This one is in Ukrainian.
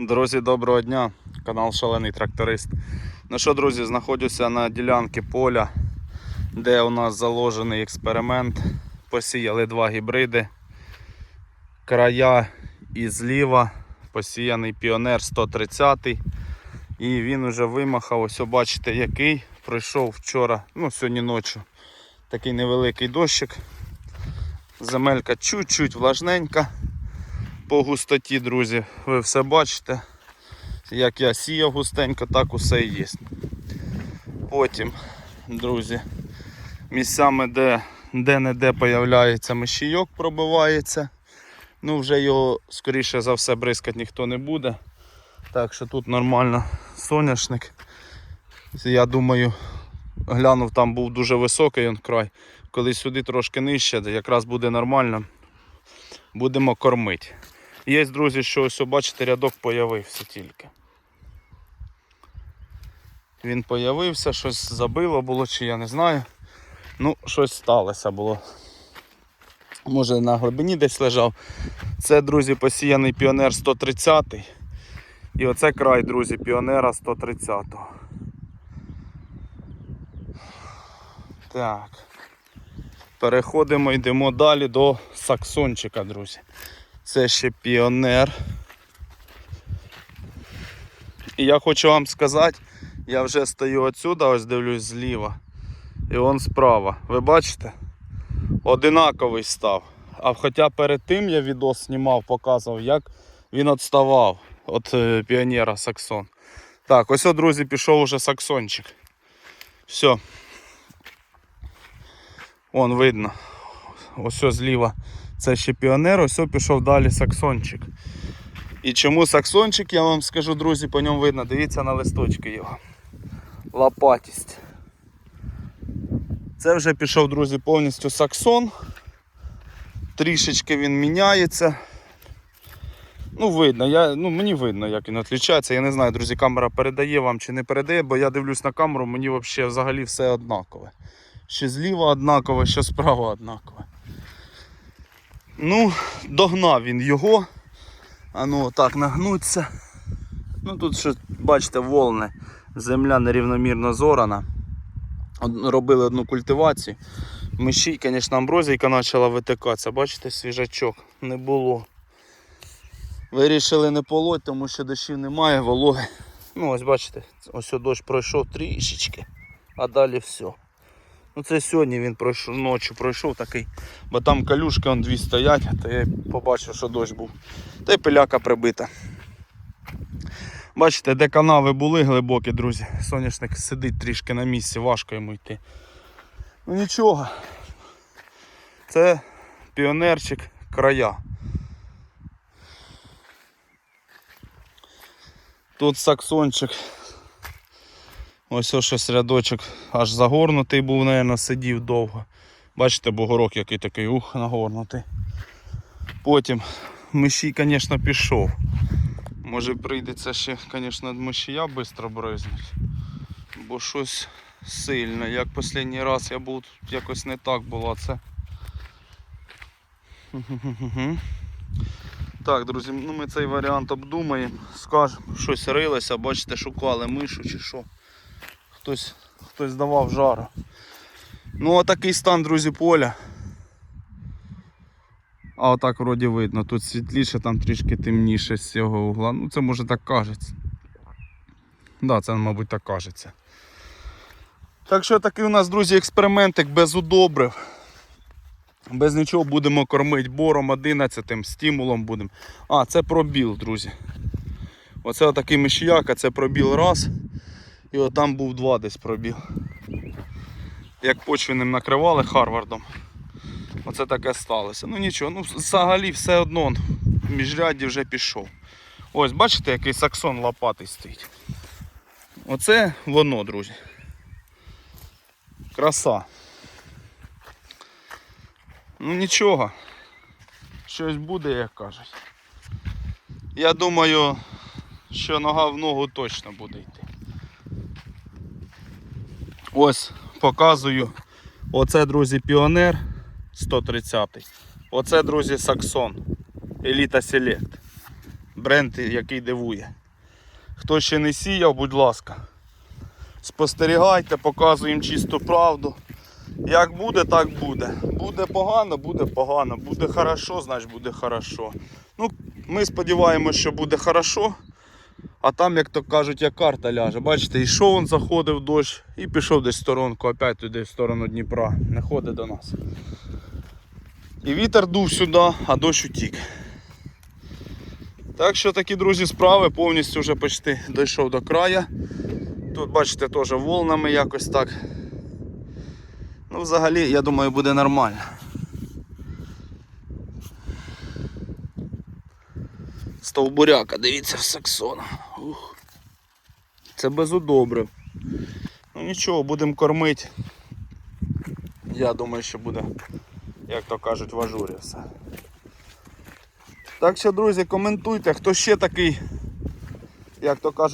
Друзі, доброго дня! Канал Шалений Тракторист. Ну що, друзі, знаходжуся на ділянці поля, де у нас заложений експеримент. Посіяли два гібриди. Края і зліва посіяний Піонер 130 І він уже вимахав, ось бачите який. Пройшов вчора, ну сьогодні ночі, такий невеликий дощик. Земелька чуть-чуть влажненька по густоті, друзі, ви все бачите. Як я сіяв густенько, так усе і є. Потім, друзі, місцями, де де-не-де появляється мишійок, пробивається. Ну, вже його, скоріше за все, бризкати ніхто не буде. Так що тут нормально соняшник. Я думаю, глянув, там був дуже високий он край. Коли сюди трошки нижче, якраз буде нормально. Будемо кормити. Є, друзі, що ось, бачите, рядок появився тільки. Він появився, щось забило було, чи я не знаю. Ну, щось сталося було. Може на глибині десь лежав. Це, друзі, посіяний піонер 130 І оце край, друзі, піонера 130 Так. Переходимо, йдемо далі до саксончика, друзі. Це ще піонер. І я хочу вам сказати, я вже стою отсюда, ось дивлюсь зліва. І он справа. Ви бачите? Одинаковий став. А хоча перед тим я відос знімав, показував, як він відставав від е, піонера Саксон. Так, ось, о, друзі, пішов уже саксончик. Все. Вон видно. Ось зліва. Це ще піонер, ось пішов далі саксончик. І чому саксончик, я вам скажу, друзі, по ньому видно, дивіться на листочки його. Лопатість. Це вже пішов, друзі, повністю саксон. Трішечки він міняється. Ну, видно, я, ну, мені видно, як він відрізняється. Я не знаю, друзі, камера передає вам чи не передає, бо я дивлюсь на камеру, мені взагалі взагалі все однакове. Що зліва однакове, що справа однакове. Ну, догнав він його. А ну так нагнуться. Ну тут ще, бачите, волни. Земля нерівномірно зорана. Робили одну культивацію. Мишій, звісно, амброзійка почала витикатися. Бачите, свіжачок не було. Вирішили не полоть, тому що дощів немає, вологи. Ну ось бачите, ось дощ пройшов трішечки, а далі все. Ну це сьогодні він пройшов, ночі пройшов такий, бо там калюшки он дві стоять, то я побачив, що дощ був. Та й пиляка прибита. Бачите, де канави були глибокі, друзі. Соняшник сидить трішки на місці, важко йому йти. Ну нічого. Це піонерчик края. Тут саксончик. Ось ось щось рядочок аж загорнутий був, мабуть, сидів довго. Бачите, бугорок який такий ух нагорнутий. Потім мишій, звісно, пішов. Може прийдеться ще, звісно, мишія швидко бризнути. Бо щось сильне. Як останній раз я був, тут якось не так було це. Так, друзі, ну ми цей варіант обдумаємо, скажемо, щось рилося, бачите, шукали мишу чи що. Хтось, хтось давав жару. Ну отакий стан, друзі, поля. А отак вроді видно. Тут світліше, там трішки темніше з цього угла. Ну це може так кажеться. Да, це мабуть так кажеться. Так що такий у нас, друзі, експериментик без удобрив. Без нічого будемо кормити бором 11 стимулом будемо. А, це пробіл, друзі. Оце отакий мишіяк, а це пробіл раз. І от там був два десь пробіл. Як почвенним накривали Харвардом. Оце таке сталося. Ну нічого, ну взагалі все одно в міжряді вже пішов. Ось, бачите, який саксон лопатий стоїть. Оце воно, друзі. Краса. Ну нічого. Щось буде, як кажуть. Я думаю, що нога в ногу точно буде йти. Ось показую. Оце, друзі, піонер 130. Оце, друзі, Саксон. Еліта Селект. бренд, який дивує. Хто ще не сіяв, будь ласка. Спостерігайте, показуємо чисту правду. Як буде, так буде. Буде погано, буде погано. Буде хорошо, значить буде хорошо. Ну, ми сподіваємося, що буде хорошо. А там, як то кажуть, як карта ляже. Бачите, йшов він, заходив дощ і пішов десь в сторонку, опять туди в сторону Дніпра. Не ходить до нас. І вітер дув сюди, а дощ утік. Так що такі, друзі, справи повністю вже почти дійшов до краю. Тут, бачите, теж волнами якось так. Ну, взагалі, я думаю, буде нормально. Стовбуряка, дивіться в саксон. Ух. Це без. Ну нічого, будемо кормити. Я думаю, що буде, як то кажуть, в ажурі все. Так що, друзі, коментуйте, хто ще такий, як то кажуть.